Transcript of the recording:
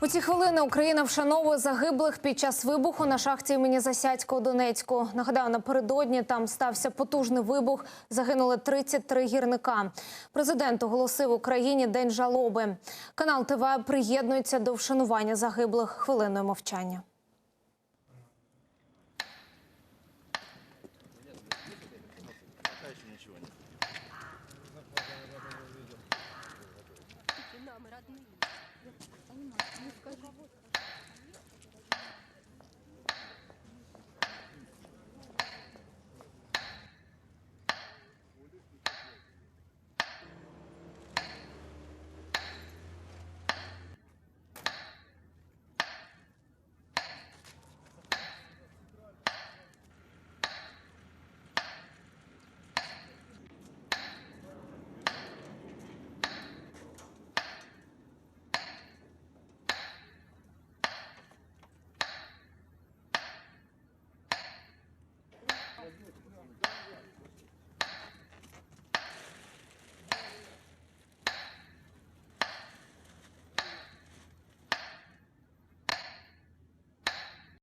У ці хвилини Україна вшановує загиблих під час вибуху на шахті імені Засядько у Донецьку. Нагадаю, напередодні там стався потужний вибух. Загинули 33 гірника. Президент оголосив Україні день жалоби. Канал ТВ приєднується до вшанування загиблих хвилиною мовчання.